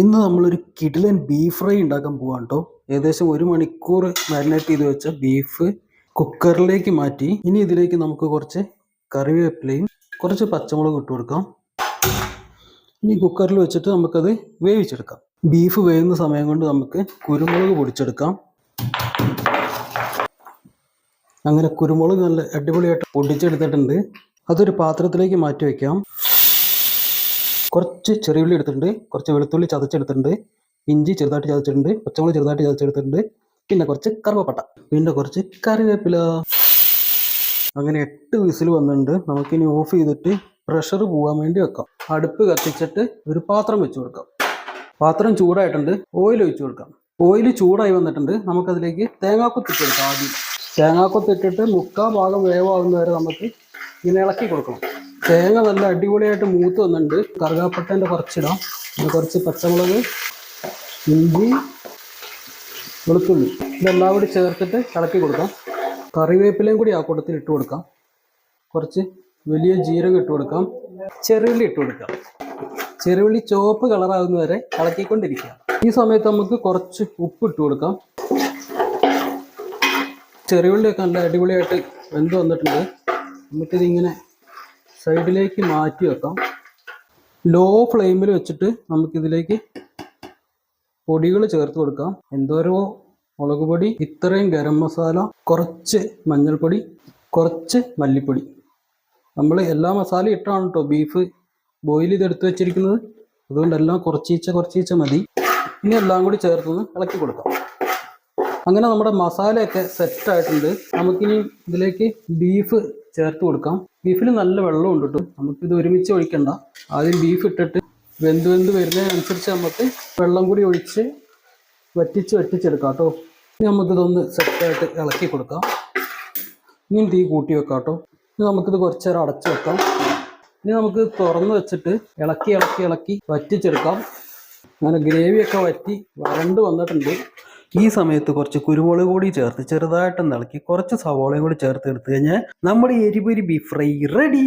ഇന്ന് നമ്മളൊരു കിടിലൻ ബീഫ് ഫ്രൈ ഉണ്ടാക്കാൻ പോവാണ് കേട്ടോ ഏകദേശം ഒരു മണിക്കൂർ മാരിനേറ്റ് ചെയ്ത് വെച്ച ബീഫ് കുക്കറിലേക്ക് മാറ്റി. ഇനി ഇതിലേക്ക് നമുക്ക് കുറച്ച് കറിവേപ്പിലയും കുറച്ച് പച്ചമുളക് ഇട്ട് കൊടുക്കാം. ഇനി കുക്കറിൽ വെച്ചിട്ട് നമുക്കത് വേവിച്ചെടുക്കാം. ബീഫ് വേവുന്ന സമയം കൊണ്ട് നമുക്ക് കുരുമുളക് പൊടിച്ചെടുക്കാം. അങ്ങനെ കുരുമുളക് നല്ല അടിപൊളിയായിട്ട് പൊടിച്ചെടുത്തിട്ടുണ്ട്. അതൊരു പാത്രത്തിലേക്ക് മാറ്റി വയ്ക്കാം കുറച്ച് ചെറിയുള്ളി എടുത്തിട്ടുണ്ട്. കുറച്ച് വെളുത്തുള്ളി ചതച്ചെടുത്തിട്ടുണ്ട്. ഇഞ്ചി ചെറുതായിട്ട് ചതച്ചിട്ടുണ്ട്. പച്ചമുളക് ചെറുതായിട്ട് ചതച്ചെടുത്തിട്ടുണ്ട്. പിന്നെ കുറച്ച് കറുവപ്പട്ട. പിന്നെ കുറച്ച് കറിവേപ്പില. അങ്ങനെ എട്ട് വിസിൽ വന്നിട്ടുണ്ട്. നമുക്കിനി ഓഫ് ചെയ്തിട്ട് പ്രഷർ പോകാൻ വേണ്ടി വെക്കാം. അടുപ്പ് കത്തിച്ചിട്ട് ഒരു പാത്രം വെച്ച് കൊടുക്കാം. പാത്രം ചൂടായിട്ടുണ്ട്. ഓയിൽ ഒഴിച്ചു കൊടുക്കാം. ഓയിൽ ചൂടായി വന്നിട്ടുണ്ട്. നമുക്കതിലേക്ക് തേങ്ങാക്കൊത്തിട്ട് കൊടുക്കാം ആദ്യം. തേങ്ങാക്കൊത്തിട്ടിട്ട് മുക്കാൽ ഭാഗം വേവാകുന്നവരെ നമുക്ക് ഇങ്ങനെ ഇളക്കി കൊടുക്കണം. തേങ്ങ നല്ല അടിപൊളിയായിട്ട് മൂത്ത് വന്നിട്ടുണ്ട്. കറുകാപ്പട്ടേന്റെ കുറച്ചിടാം. പിന്നെ കുറച്ച് പച്ചമുളക് ഇഞ്ചി വെളുത്തുള്ളി. ഇതെല്ലാം കൂടി ചേർത്തിട്ട് ഇളക്കി കൊടുക്കാം. കറിവേപ്പിലയും കൂടി ആ കൂട്ടത്തിൽ ഇട്ട് കൊടുക്കാം. കുറച്ച് വലിയ ജീരകം ഇട്ട് കൊടുക്കാം. ചെറുള്ളി ഇട്ട് കൊടുക്കാം. ചെറുള്ളി ചുവപ്പ് കളറാകുന്ന വരെ ഇളക്കിക്കൊണ്ടിരിക്കുക. ഈ സമയത്ത് നമുക്ക് കുറച്ച് ഉപ്പ് ഇട്ട് കൊടുക്കാം. ചെറുവിള്ളിയൊക്കെ നല്ല അടിപൊളിയായിട്ട് വെന്ത് വന്നിട്ടുണ്ട്. നമുക്കിതിങ്ങനെ സൈഡിലേക്ക് മാറ്റി വെക്കാം. ലോ ഫ്ലെയിമിൽ വെച്ചിട്ട് നമുക്കിതിലേക്ക് പൊടികൾ ചേർത്ത് കൊടുക്കാം. എന്തോരോ മുളക് പൊടി ഇത്രയും ഗരം മസാല കുറച്ച് മഞ്ഞൾപ്പൊടി കുറച്ച് മല്ലിപ്പൊടി. നമ്മൾ എല്ലാ മസാലയും ഇട്ടാണ് കേട്ടോ ബീഫ് ബോയിൽ ചെയ്തെടുത്ത് വെച്ചിരിക്കുന്നത്. അതുകൊണ്ട് എല്ലാം കുറച്ചീച്ച കുറച്ചീച്ച മതി. ഇനി എല്ലാം കൂടി ചേർത്തൊന്ന് ഇളക്കി കൊടുക്കാം. അങ്ങനെ നമ്മുടെ മസാലയൊക്കെ സെറ്റായിട്ടുണ്ട് നമുക്കിനി ഇതിലേക്ക് ബീഫ് ചേർത്ത് കൊടുക്കാം. ബീഫിൽ നല്ല വെള്ളം ഉണ്ട് കേട്ടോ നമുക്കിത് ഒരുമിച്ച് ഒഴിക്കണ്ട. ആദ്യം ബീഫ് ഇട്ടിട്ട് വെന്ത് വെന്ത് വരുന്നതിനനുസരിച്ച് നമുക്ക് വെള്ളം കൂടി ഒഴിച്ച് വറ്റിച്ച് വറ്റിച്ചെടുക്കാം കേട്ടോ ഇനി നമുക്കിതൊന്ന് സെറ്റായിട്ട് ഇളക്കി കൊടുക്കാം. ഇനി തീ കൂട്ടി വെക്കാം കേട്ടോ ഇനി നമുക്കിത് കുറച്ച് നേരം അടച്ച് വെക്കാം. ഇനി നമുക്ക് തുറന്ന് വെച്ചിട്ട് ഇളക്കി ഇളക്കി ഇളക്കി വറ്റിച്ചെടുക്കാം. അങ്ങനെ ഗ്രേവിയൊക്കെ വറ്റി വരണ്ട് വന്നിട്ടുണ്ട്. ഈ സമയത്ത് കുറച്ച് കുരുമുളക് കൂടി ചേർത്ത് ചെറുതായിട്ടൊന്ന് ഇളക്കി കുറച്ച് സവോളയും കൂടി ചേർത്ത് എടുത്തു കഴിഞ്ഞാൽ നമ്മുടെ എരിപൊരി ബീഫ് ഫ്രൈ റെഡി